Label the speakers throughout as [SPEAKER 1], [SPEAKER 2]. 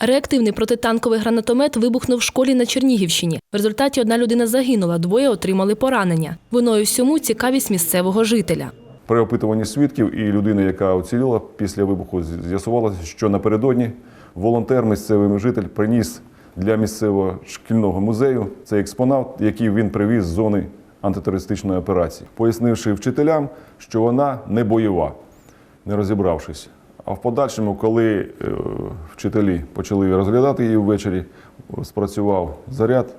[SPEAKER 1] Реактивний протитанковий гранатомет вибухнув в школі на Чернігівщині. В результаті одна людина загинула, двоє отримали поранення. Виною всьому цікавість місцевого жителя.
[SPEAKER 2] При опитуванні свідків і людини, яка оціліла після вибуху, з'ясувалося, що напередодні волонтер, місцевий житель, приніс для місцевого шкільного музею цей експонат, який він привіз з зони антитерористичної операції, пояснивши вчителям, що вона не бойова, не розібравшись. А в подальшому, коли е, вчителі почали розглядати її ввечері, спрацював заряд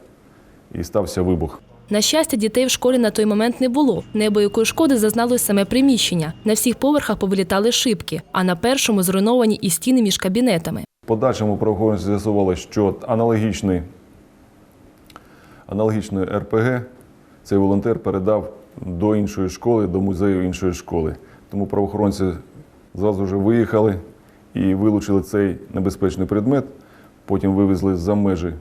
[SPEAKER 2] і стався вибух.
[SPEAKER 1] На щастя, дітей в школі на той момент не було. Неабиякої шкоди зазнало саме приміщення. На всіх поверхах повилітали шибки, а на першому зруйновані і стіни між кабінетами.
[SPEAKER 2] В подальшому правоохоронці з'ясували, що аналогічний, аналогічний РПГ цей волонтер передав до іншої школи, до музею іншої школи. Тому правоохоронці зразу ж виїхали і вилучили цей небезпечний предмет, потім вивезли за межі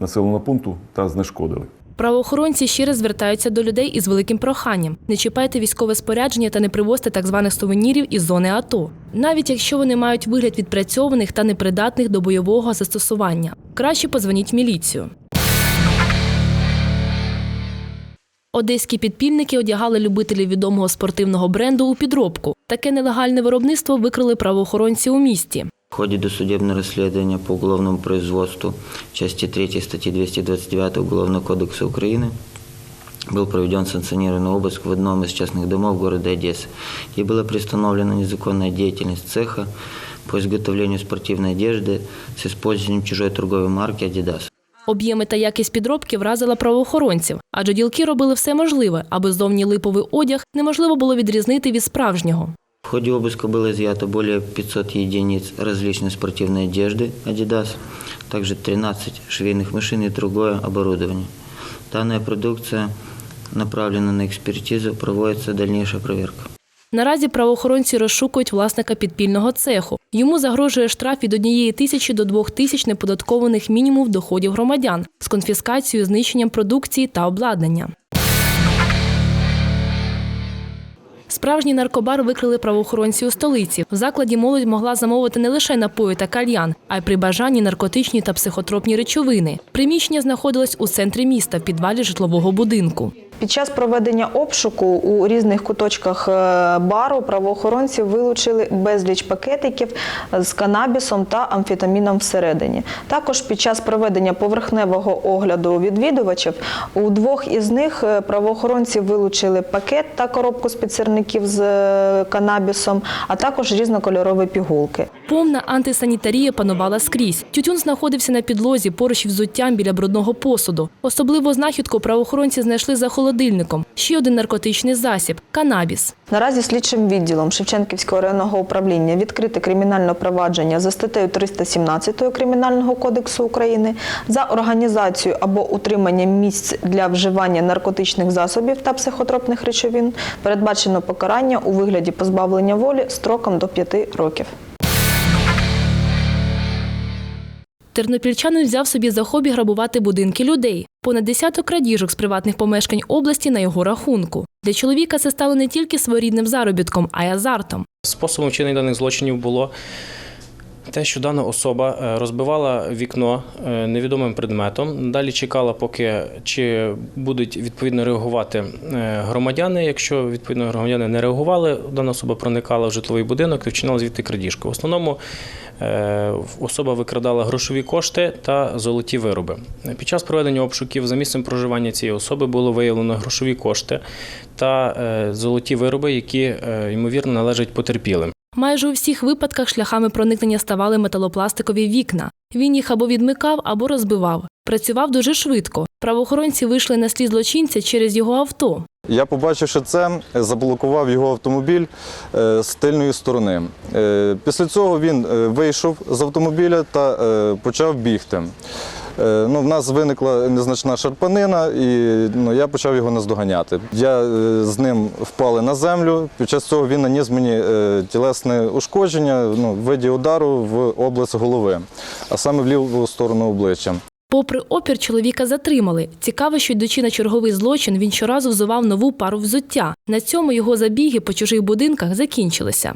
[SPEAKER 2] населеного пункту та знешкодили.
[SPEAKER 1] Правоохоронці раз звертаються до людей із великим проханням: не чіпайте військове спорядження та не привозьте так званих сувенірів із зони АТО, навіть якщо вони мають вигляд відпрацьованих та непридатних до бойового застосування. Краще позвоніть в міліцію. Одеські підпільники одягали любителів відомого спортивного бренду у підробку. Таке нелегальне виробництво викрили правоохоронці у місті.
[SPEAKER 3] В ходе досудебного расследования по уголовному производству части 3 статьи 229 Уголовного кодекса Украины был проведен санкционированный обыск в одном из частных домов города Одессы, где была приостановлена незаконная деятельность цеха по изготовлению спортивной одежды с использованием чужой торговой марки «Адидас».
[SPEAKER 1] Об'єми та якість підробки вразила правоохоронців, адже ділки робили все можливе, аби зовні липовий одяг неможливо було відрізнити від справжнього.
[SPEAKER 3] В ходе обыска было изъято более 500 единиц различной спортивной одежды «Адидас», также 13 швейных машин и другое оборудование. Данная продукция направлена на экспертизу, проводится дальнейшая проверка.
[SPEAKER 1] Наразі правоохоронці розшукують власника підпільного цеху. Йому загрожує штраф від однієї тисячі до двох тисяч неподаткованих мінімум доходів громадян з конфіскацією, знищенням продукції та обладнання. Справжній наркобар викрили правоохоронці у столиці. В закладі молодь могла замовити не лише напої та кальян, а й при бажанні наркотичні та психотропні речовини. Приміщення знаходилось у центрі міста в підвалі житлового будинку.
[SPEAKER 4] Під час проведення обшуку у різних куточках е, бару правоохоронці вилучили безліч пакетиків з канабісом та амфетаміном всередині. Також під час проведення поверхневого огляду відвідувачів у двох із них е, правоохоронці вилучили пакет та коробку з підсирників з е, канабісом, а також різнокольорові пігулки.
[SPEAKER 1] Повна антисанітарія панувала скрізь. Тютюн знаходився на підлозі поруч взуттям біля брудного посуду. Особливо знахідку правоохоронці знайшли за холодильником. Ще один наркотичний засіб канабіс.
[SPEAKER 4] Наразі слідчим відділом Шевченківського районного управління відкрите кримінальне провадження за статтею 317 Кримінального кодексу України за організацію або утримання місць для вживання наркотичних засобів та психотропних речовин передбачено покарання у вигляді позбавлення волі строком до 5 років.
[SPEAKER 1] Тернопільчанин взяв собі за хобі грабувати будинки людей. Понад десяток крадіжок з приватних помешкань області на його рахунку. Для чоловіка це стало не тільки своєрідним заробітком, а й азартом.
[SPEAKER 5] Способом вчинення даних злочинів було те, що дана особа е, розбивала вікно е, невідомим предметом. Далі чекала, поки чи будуть відповідно реагувати е, громадяни. Якщо відповідно громадяни не реагували, дана особа проникала в житловий будинок і вчинала звідти крадіжку. В основному особа викрадала грошові кошти та золоті вироби. Під час проведення обшуків за місцем проживання цієї особи було виявлено грошові кошти та золоті вироби, які ймовірно належать потерпілим.
[SPEAKER 1] Майже у всіх випадках шляхами проникнення ставали металопластикові вікна. Він їх або відмикав, або розбивав. Працював дуже швидко. Правоохоронці вийшли на слід злочинця через його авто.
[SPEAKER 6] Я, побачивши це, заблокував його автомобіль е, з тильної сторони. Е, Після цього він е, вийшов з автомобіля та е, почав бігти. Е, Ну, в нас виникла незначна шарпанина, і ну, я почав його наздоганяти. Я е, з ним впали на землю. Під час цього він наніс мені е, тілесне ушкодження ну, в виді удару в область голови, а саме в ліву сторону обличчя.
[SPEAKER 1] Попри опір, чоловіка затримали. Цікаво, що йдучи на черговий злочин, він щоразу взував нову пару взуття. На цьому його забіги по чужих будинках закінчилися.